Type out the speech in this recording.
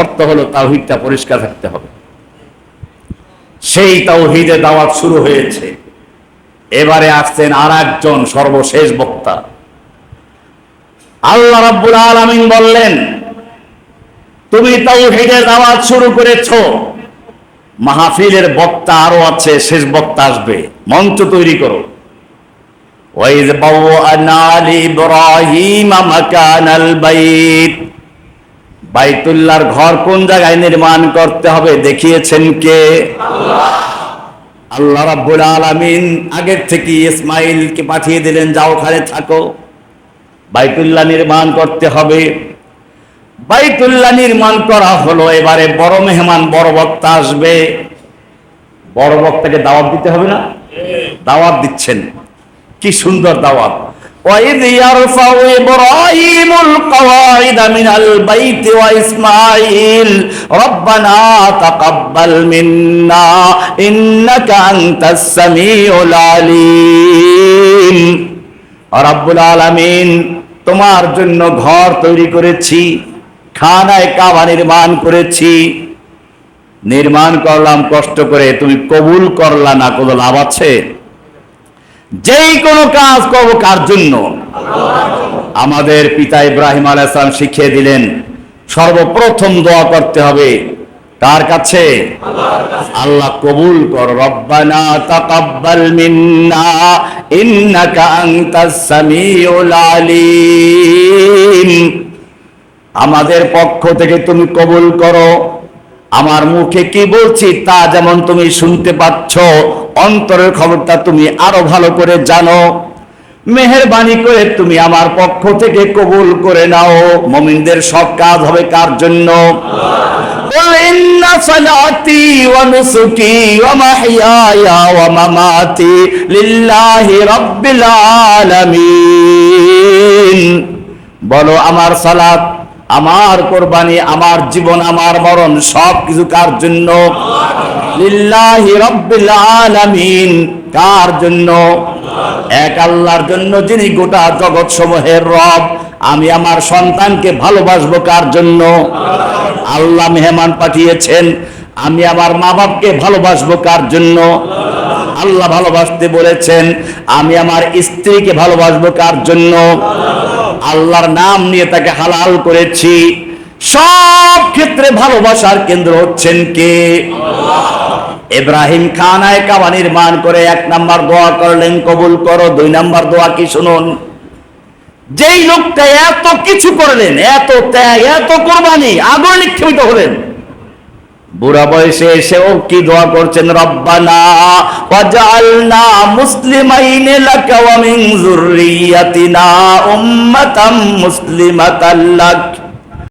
শর্ত হলো তাওহিদটা পরিষ্কার থাকতে হবে। সেই তাওহিদে দাওয়াত শুরু হয়েছে। এবারে আসছেন আর একজন সর্বশেষ বক্তা। আল্লাহ রাব্বুল আলামিন বললেন, তুমি তাওহিদের দাওয়াত শুরু করেছ। মাহফিলের বক্তা আরও আছে, শেষ বক্তা আসবে। মঞ্চ তৈরি করো। ওয়াইজ বাওয়ানা লিইব্রাহিম মাকানাল বাইত। বাইতুল্লাহর ঘর কোন জায়গায় নির্মাণ করতে হবে? দেখিয়েছেন কে? আল্লাহ রাব্বুল আলামিন আগের থেকে ইসমাইলকে পাঠিয়ে দিলেন, যাও ওখানে থাকো। বাইতুল্লাহ নির্মাণ করতে হবে। বাইতুল্লাহ নির্মাণ করা হলো, এবারে বড় মেহমান, বড় বক্তা আসবে। বড় বক্তাকে দাওয়াত দিতে হবে না? দাওয়াত দিচ্ছেন। কি সুন্দর দাওয়াত। وَإِذْ يَرْفَعُ إِبْرَاهِيمُ الْقَوَاعِدَ مِنَ الْبَيْتِ وَإِسْمَاعِيلُ رَبَّنَا تَقَبَّلْ مِنَّا إِنَّكَ أَنْتَ السَّمِيعُ الْعَلِيمُ রব্বুল আলামিন তোমার জন্য ঘর তৈরি করেছি খানায় কাবা নির্মাণ করেছি নির্মাণ করলাম কষ্ট করে তুমি কবুল করলা না কোনো লাভ আছে যেই কোনো কাজ করব কার জন্য? আমাদের পিতা ইব্রাহিম আলাইসালাম শিখিয়ে দিলেন, সর্বপ্রথম দোয়া করতে হবে। কার কাছে? আল্লাহ কবুল কর, রব্বানা মিন্না আমাদের পক্ষ থেকে তুমি কবুল করো। আমার মুখে কি বলছি তা যেমন তুমি শুনতে পাচ্ছ, অন্তরের খবরটা তুমি আরও ভালো করে জানো। মেহরবানি করে তুমি আমার পক্ষ থেকে কবুল করে নাও। মমিনদের সব কাজ হবে কার জন্য? বলো আমার সালাত আমার কোরবানি, আমার জীবন, আমার মরণ সব কিছু কার জন্য? কার জন্য? এক আল্লাহর জন্য যিনি গোটা জগৎ সমূহের রব। আমি আমার সন্তানকে ভালোবাসবো কার জন্য? আল্লাহ মেহমান পাঠিয়েছেন। আমি আমার মা বাপকে ভালোবাসবো কার জন্য? আল্লাহ ভালোবাসতে বলেছেন, আমি আমার স্ত্রীকে ভালোবাসবো কার জন্য? আল্লাহর নাম নিয়ে তাকে হালাল করেছি। সব ক্ষেত্রে ভালোবাসার কেন্দ্র হচ্ছেন কে? ইব্রাহিম খানায় কাবা নির্মাণ করে এক নাম্বার দোয়া করলেন, কবুল করো। দুই নাম্বার দোয়া কি শুনুন? যেই লোকটা এত কিছু করলেন, এত ত্যাগ, এত কোরবানি আগুন নিক্ষেপিত হলেন বুড়া বয়সে এসেও কি দোয়া করছেন রব্বানা? ওয়াজআলনা মুসলিমাইন লাকা ওয়া মিন যুররিয়াতিনা